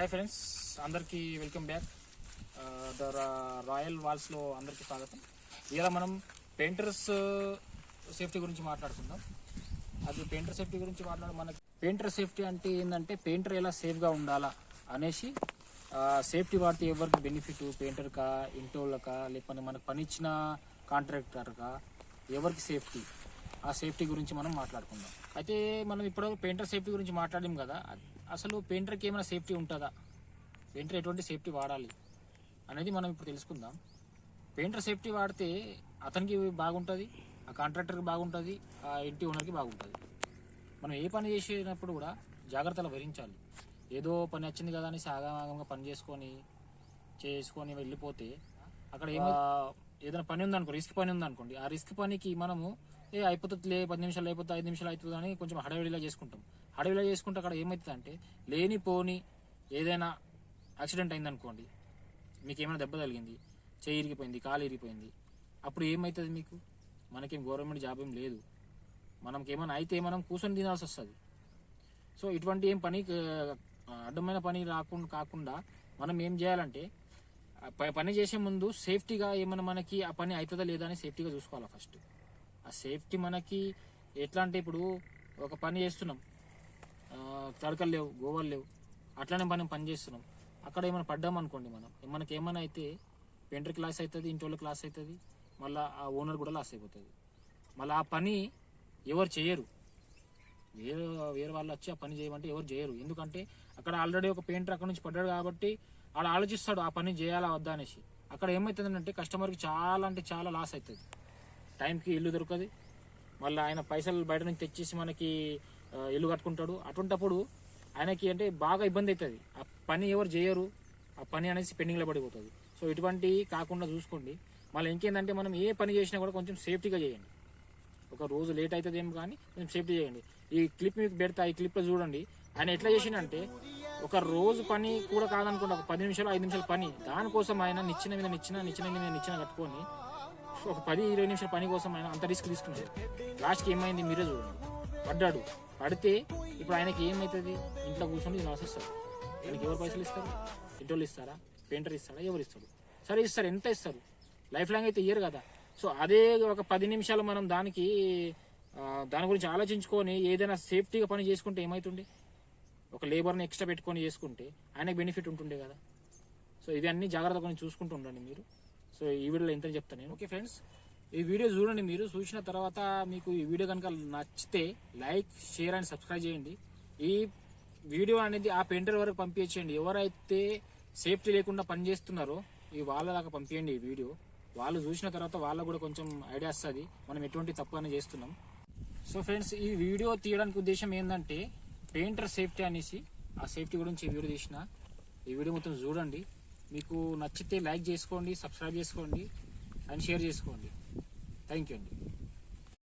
Hi friends అందరికీ welcome back the royal వాల్స్లో అందరికీ స్వాగతం. ఇలా మనం పెయింటర్స్ సేఫ్టీ గురించి మాట్లాడుకుందాం. అది పెయింటర్ సేఫ్టీ గురించి మాట్లాడ మనకి పెయింటర్ సేఫ్టీ అంటే ఏంటంటే పెయింటర్ ఎలా సేఫ్గా ఉండాలా అనేసి సేఫ్టీ వాడితే ఎవరికి బెనిఫిట్ పెయింటర్కా ఇంటోళ్ళకా లేకపోతే మనకు పనిచ్చిన కాంట్రాక్టర్గా కాంట్రాక్టర్కా ఎవరికి సేఫ్టీ ఆ సేఫ్టీ గురించి మనం మాట్లాడుకుందాం. అయితే మనం ఇప్పుడు పెయింటర్ సేఫ్టీ గురించి మాట్లాడాం కదా అసలు పెయింటర్కి ఏమైనా సేఫ్టీ ఉంటుందా? పెయింటర్ ఎటువంటి సేఫ్టీ వాడాలి అనేది మనం ఇప్పుడు తెలుసుకుందాం. పెయింటర్ సేఫ్టీ వాడితే అతనికి బాగుంటుంది ఆ కాంట్రాక్టర్కి బాగుంటుంది ఆ ఇంటి ఓనర్కి బాగుంటుంది. మనం ఏ పని చేసినప్పుడు కూడా జాగ్రత్తలు వహించాలి. ఏదో పని వచ్చింది కదా అని సాగమాగంగా పని చేసుకొని చేసుకొని వెళ్ళిపోతే అక్కడ ఏమో ఏదైనా పని ఉందనుకో రిస్క్ పని ఉందనుకోండి ఆ రిస్క్ పనికి మనము ఏ అయిపోతుంది పది నిమిషాలు అయిపోతుంది ఐదు నిమిషాలు అవుతుంది అని కొంచెం హడవిడిలా చేసుకుంటాం. హడవిడిలా చేసుకుంటే అక్కడ ఏమవుతుంది అంటే లేని పోని ఏదైనా యాక్సిడెంట్ అయిందనుకోండి మీకు ఏమైనా దెబ్బ తగిలింది చేయి ఇరిగిపోయింది కాలు ఇరిగిపోయింది అప్పుడు ఏమవుతుంది మీకు? మనకేం గవర్నమెంట్ జాబ్ ఏం లేదు. మనకి ఏమైనా అయితే మనం కూర్చొని తినాల్సి వస్తుంది. సో ఇటువంటి ఏం పని అడ్డమైన పని రాకుండా కాకుండా మనం ఏం చేయాలంటే ప- పని చేసే ముందు సేఫ్టీగా ఏమైనా మనకి ఆ పని అవుతుందా లేదా అని సేఫ్టీగా చూసుకోవాలి ఫస్ట్. ఆ సేఫ్టీ మనకి ఎట్లా అంటే ఇప్పుడు ఒక పని చేస్తున్నాం. తడకలు లేవు గోవలు లేవు. అట్లానే మనం పని చేస్తున్నాం. అక్కడ ఏమైనా పడ్డాం అనుకోండి మనం. మనకి ఏమైనా అయితే పెయింటర్ క్లాస్ అవుతుంది ఇంటి క్లాస్ అవుతుంది మళ్ళీ ఆ ఓనర్ కూడా లాస్ అయిపోతుంది. మళ్ళీ ఆ పని ఎవరు చేయరు. వేరే వేరే వాళ్ళు వచ్చి ఆ పని చేయమంటే ఎవరు చేయరు. ఎందుకంటే అక్కడ ఆల్రెడీ ఒక పెయింటర్ అక్కడ నుంచి పడ్డాడు కాబట్టి ఆడ ఆలోచిస్తాడు ఆ పని చేయాలా వద్దా అనేసి. అక్కడ ఏమవుతుందంటే కస్టమర్కి చాలా అంటే చాలా లాస్ అవుతుంది. టైంకి ఇల్లు దొరకదు. మళ్ళీ ఆయన పైసలు బయట నుంచి తెచ్చేసి మనకి ఇల్లు కట్టుకుంటాడు. అటువంటప్పుడు ఆయనకి అంటే బాగా ఇబ్బంది అవుతుంది. ఆ పని ఎవరు చేయరు. ఆ పని అనేసి పెండింగ్లో పడిపోతుంది. సో ఇటువంటి కాకుండా చూసుకోండి. మళ్ళీ ఇంకేంటంటే మనం ఏ పని చేసినా కూడా కొంచెం సేఫ్టీగా చేయండి. ఒక రోజు లేట్ అవుతుంది ఏం కానీ కొంచెం సేఫ్టీ చేయండి. ఈ క్లిప్ మీకు పెడతా ఈ క్లిప్లో చూడండి. ఆయన ఎట్లా చేసిండంటే ఒక రోజు పని కూడా కాదనుకోండి. ఒక పది నిమిషాలు ఐదు నిమిషాల పని. దానికోసం ఆయన నిచ్చిన మీద నిచ్చిన నిచ్చిన మీద నిచ్చిన కట్టుకొని ఒక పది ఇరవై నిమిషాల పని కోసం ఆయన అంత రిస్క్ తీసుకున్నాడు లాస్ట్కి ఏమైంది? మీరే చూడండి. పడ్డాడు. పడితే ఇప్పుడు ఆయనకి ఏమవుతుంది ఇంట్లో కూర్చొని లాస్ వస్తుంది. ఆయనకి ఎవరు పైసలు ఇస్తారు? ఇంటోళ్ళు ఇస్తారా? పెయింటర్ ఇస్తారా? ఎవరు ఇస్తారు? సరే ఇస్తారు. ఎంత ఇస్తారు? లైఫ్ లాంగ్ అయితే ఇయ్యరు కదా. సో అదే ఒక పది నిమిషాలు మనం దానికి దాని గురించి ఆలోచించుకొని ఏదైనా సేఫ్టీగా పని చేసుకుంటే ఏమవుతుండే ఒక లేబర్ని ఎక్స్ట్రా పెట్టుకొని చేసుకుంటే ఆయనకు బెనిఫిట్ ఉంటుండే కదా. సో ఇవన్నీ జాగ్రత్త కొన్ని చూసుకుంటూ ఉండండి మీరు. సో ఈ వీడియోలో ఎంత చెప్తాను నేను. ఓకే ఫ్రెండ్స్ ఈ వీడియో చూడండి మీరు. చూసిన తర్వాత మీకు ఈ వీడియో కనుక నచ్చితే లైక్ షేర్ అండ్ సబ్స్క్రైబ్ చేయండి. ఈ వీడియో అనేది ఆ పెయింటర్ వరకు పంపించేయండి. ఎవరైతే సేఫ్టీ లేకుండా పని చేస్తున్నారో ఈ వాళ్ళ దాకా పంపించండి ఈ వీడియో. వాళ్ళు చూసిన తర్వాత వాళ్ళకు కూడా కొంచెం ఐడియా వస్తుంది. మనం ఎటువంటి తప్పు అని చేస్తున్నాం. సో ఫ్రెండ్స్ ఈ వీడియో తీయడానికి ఉద్దేశం ఏంటంటే పెయింటర్ సేఫ్టీ అనేసి ఆ సేఫ్టీ గురించి ఈ వీడియో తీసిన. ఈ వీడియో మొత్తం చూడండి. మీకు నచ్చితే లైక్ చేసుకోండి సబ్స్క్రైబ్ చేసుకోండి అండ్ షేర్ చేసుకోండి. థ్యాంక్ యూ అండి.